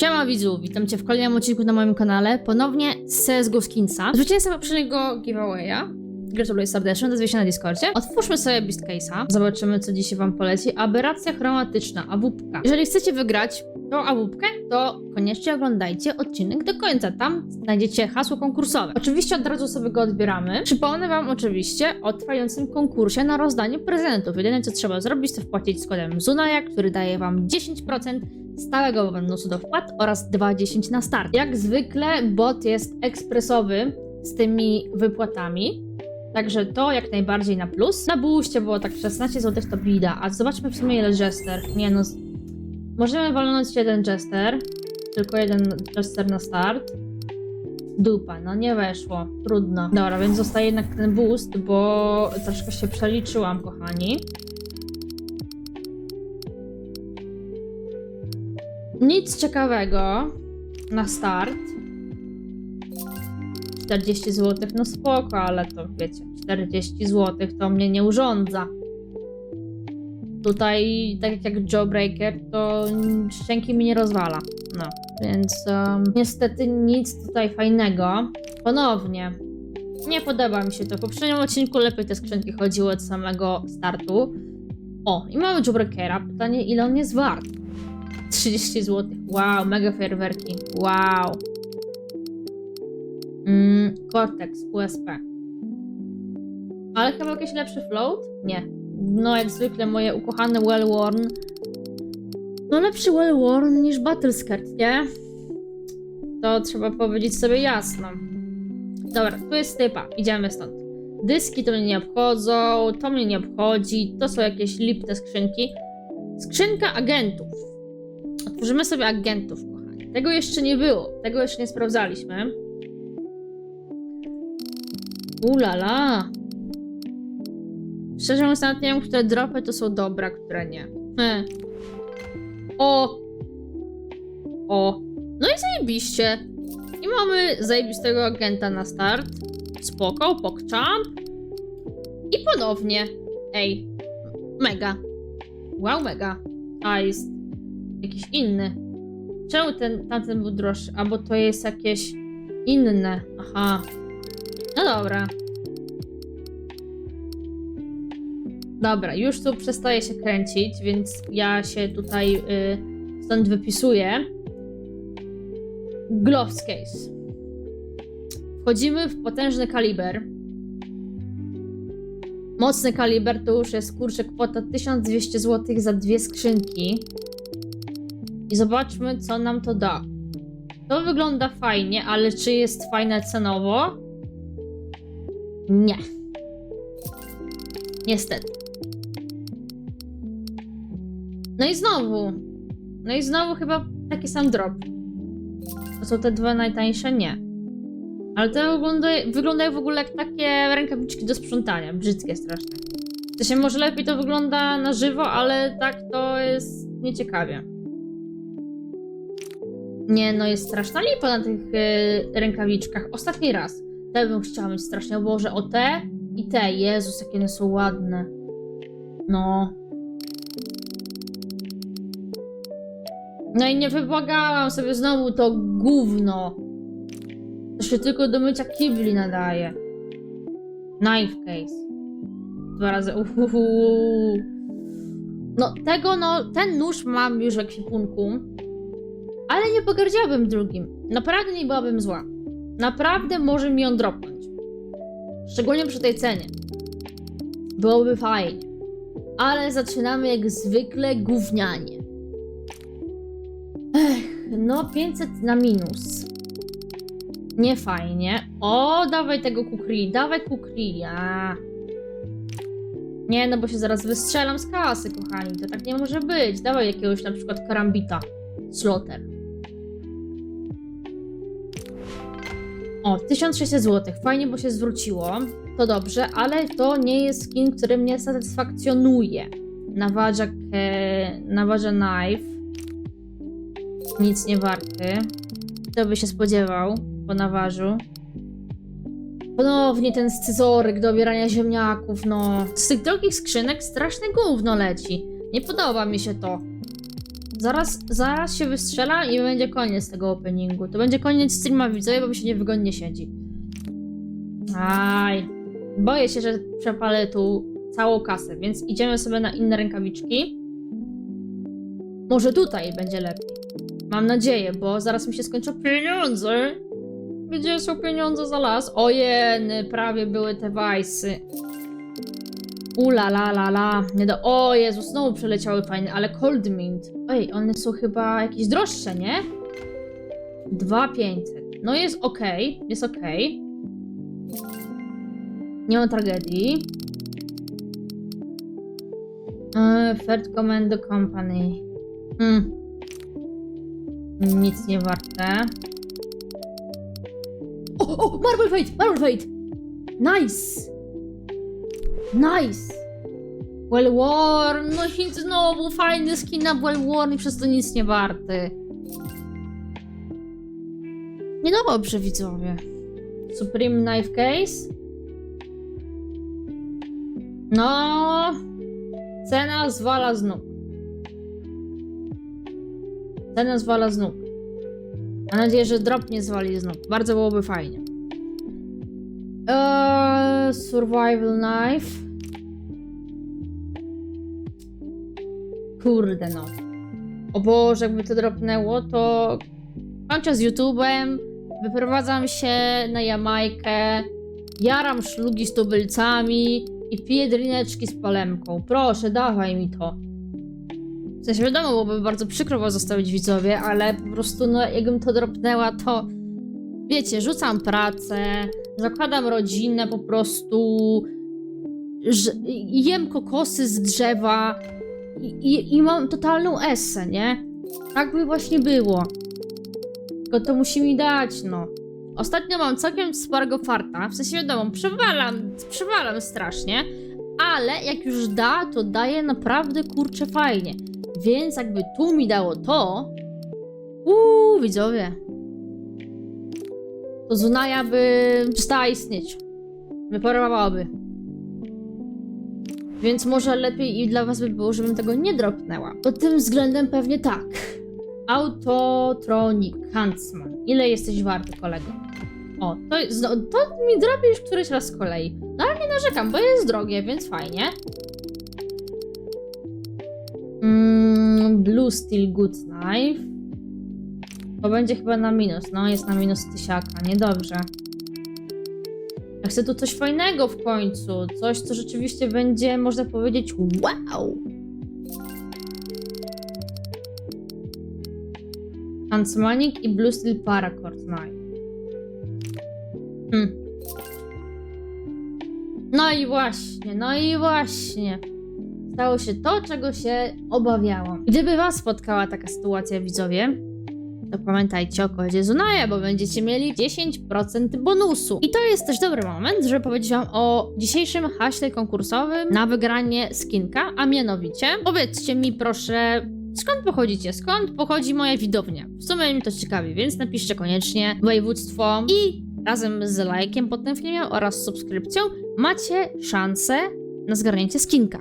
Siema widzu, witam cię w kolejnym odcinku na moim kanale, ponownie z CSGO Skinsa. Zwycięzca poprzedniego giveawaya. Gratuluję serdecznie, odezwij się na Discordzie. Otwórzmy sobie Beast Case'a, zobaczymy co dzisiaj wam poleci. Aberracja chromatyczna, awupka. Jeżeli chcecie wygrać tą awupkę, to koniecznie oglądajcie odcinek do końca, tam znajdziecie hasło konkursowe. Oczywiście od razu sobie go odbieramy. Przypomnę wam oczywiście o trwającym konkursie na rozdanie prezentów. Jedyne co trzeba zrobić, to wpłacić z kodem ZUNAJA, który daje wam 10% stałego bonusu do wpłat oraz 2,10 na start. Jak zwykle bot jest ekspresowy z tymi wypłatami. Także to jak najbardziej na plus. Na booście było tak 16 zł to bida, a zobaczmy w sumie ile Jester. Nie no, możemy walnąć jeden Jester, tylko jeden Jester na start. Dupa, no nie weszło, trudno. Dobra, więc zostaje jednak ten boost, bo troszkę się przeliczyłam, kochani. Nic ciekawego na start. 40 zł, no spoko, ale to wiecie, 40 zł to mnie nie urządza. Tutaj, tak jak Jawbreaker, to szczęki mi nie rozwala. No, więc um, niestety nic tutaj fajnego. Ponownie, nie podoba mi się to. W poprzednim odcinku lepiej te skrzynki chodziły od samego startu. O, i mamy Jawbreakera. Pytanie, ile on jest wart? 30 zł. Wow, mega fajerwerki. Wow. Mm, Cortex, USP. Ale chyba jakiś lepszy float? Nie. No, jak zwykle moje ukochane Well-Worn. No, lepszy Well-Worn niż Battlescard, nie? To trzeba powiedzieć sobie jasno. Dobra, tu jest typa. Idziemy stąd. Dyski to mnie nie obchodzą, to mnie nie obchodzi, to są jakieś lipne skrzynki. Skrzynka agentów. Otworzymy sobie agentów, kochani. Tego jeszcze nie było. Tego jeszcze nie sprawdzaliśmy. Ulala. Szczerze mówiąc, nawet nie wiem, które dropy to są dobre, a które nie. He. O! O! No i zajebiście. I mamy zajebistego agenta na start. Spoko, pokczamp. I ponownie. Ej. Mega. Wow, mega. A jest jakiś inny. Czemu ten, tamten był droższy? Albo to jest jakieś inne. Aha. No dobra. Dobra, już tu przestaje się kręcić, więc ja się tutaj y, stąd wypisuję. Gloves case. Wchodzimy w potężny kaliber. Mocny kaliber to już jest kurczę kwota 1200 zł za dwie skrzynki. I zobaczmy, co nam to da. To wygląda fajnie, ale czy jest fajne cenowo? Nie. Niestety. No i znowu. No i znowu chyba taki sam drop. To są te dwa najtańsze? Nie. Ale to wygląda, wyglądają w ogóle jak takie rękawiczki do sprzątania. Brzydkie strasznie. To się może lepiej to wygląda na żywo, ale tak to jest nieciekawie. Nie, no jest straszna lipa na tych y, rękawiczkach. Ostatni raz. Te bym chciała mieć strasznie. O Boże, o te i te. Jezus, jakie one są ładne. No. No i nie wybłagałam sobie znowu to gówno. To się tylko do mycia kibli nadaje. Knife case. Dwa razy. Uhuhu. No tego, no, ten nóż mam już w ekwipunku. Ale nie pogardziłabym drugim. Naprawdę nie byłabym zła. Naprawdę może mi ją dropnąć. Szczególnie przy tej cenie. Byłoby fajnie. Ale zaczynamy jak zwykle gównianie. Ech, no 500 na minus. Nie fajnie. O, dawaj tego kukri, dawaj kukri. A. Nie, no bo się zaraz wystrzelam z kasy, kochani. To tak nie może być. Dawaj jakiegoś na przykład karambita. Slotter. O, 1600 zł. Fajnie, bo się zwróciło. To dobrze, ale to nie jest skin, który mnie satysfakcjonuje. Nawadża, ke... Nawadża knife. Nic nie warty. Kto by się spodziewał po nawarzu? Ponownie ten scyzoryk do obierania ziemniaków, no. Z tych drogich skrzynek straszne gówno leci. Nie podoba mi się to. Zaraz, zaraz się wystrzela i będzie koniec tego openingu. To będzie koniec streama widzowie, bo mi się niewygodnie siedzi. Aj. Boję się, że przepalę tu całą kasę, więc idziemy sobie na inne rękawiczki. Może tutaj będzie lepiej. Mam nadzieję, bo zaraz mi się skończą pieniądze. Gdzie są pieniądze za las? Ojeny, prawie były te wajsy. Ula la la la. Nie do... O Jezu, znowu przeleciały fajne, ale Cold Mint. Ej, one są chyba jakieś droższe, nie? 2500. No jest ok, jest ok. Nie ma tragedii. Yy, Third Commando Company. Hmm. Nic nie warte. O, o, Marble Fate! Marble Fate! Nice! Nice! Well worn, no i znowu fajny skin na well worn i przez to nic nie warty. Nie no dobrze widzowie. Supreme Knife Case? No... Cena zwala z nóg. Cena zwala z nóg. Mam nadzieję, że drop nie zwali z nóg. Bardzo byłoby fajnie. Eee, survival knife. Kurde no. O Boże, jakby to dropnęło, to kończę z YouTube'em, wyprowadzam się na Jamajkę, jaram szlugi z tubylcami i piję drineczki z palemką. Proszę, dawaj mi to. W sensie wiadomo, byłoby bardzo przykro was zostawić widzowie, ale po prostu no jakbym to dropnęła, to wiecie, rzucam pracę, zakładam rodzinę po prostu, jem kokosy z drzewa i, i, i mam totalną esę, nie? Tak by właśnie było. Tylko to musi mi dać, no. Ostatnio mam całkiem sporego farta, w sensie wiadomo, przewalam, przewalam strasznie, ale jak już da, to daje naprawdę kurczę fajnie. Więc jakby tu mi dało to, uuu, widzowie, to Zunaja by przestała istnieć. Wyparowałaby. Więc może lepiej i dla was by było, żebym tego nie dropnęła. Pod tym względem pewnie tak. Autotronic Huntsman. Ile jesteś warty, kolego? O, to, no, to mi już któryś raz z kolei. No ale nie narzekam, bo jest drogie, więc fajnie. Mm, Blue Steel Good Knife. To będzie chyba na minus. No, jest na minus tysiaka. Niedobrze. Ja chcę tu coś fajnego w końcu. Coś, co rzeczywiście będzie, można powiedzieć, wow! Huntsmanic i Blue Steel Paracord Knife. Hmm. No i właśnie, no i właśnie. Stało się to, czego się obawiałam. Gdyby was spotkała taka sytuacja, widzowie, to pamiętajcie o kodzie Zunaja, bo będziecie mieli 10% bonusu. I to jest też dobry moment, żeby powiedzieć wam o dzisiejszym haśle konkursowym na wygranie skinka, a mianowicie powiedzcie mi proszę, skąd pochodzicie, skąd pochodzi moja widownia. W sumie mnie to ciekawi, więc napiszcie koniecznie województwo i razem z lajkiem pod tym filmem oraz subskrypcją macie szansę na zgarnięcie skinka.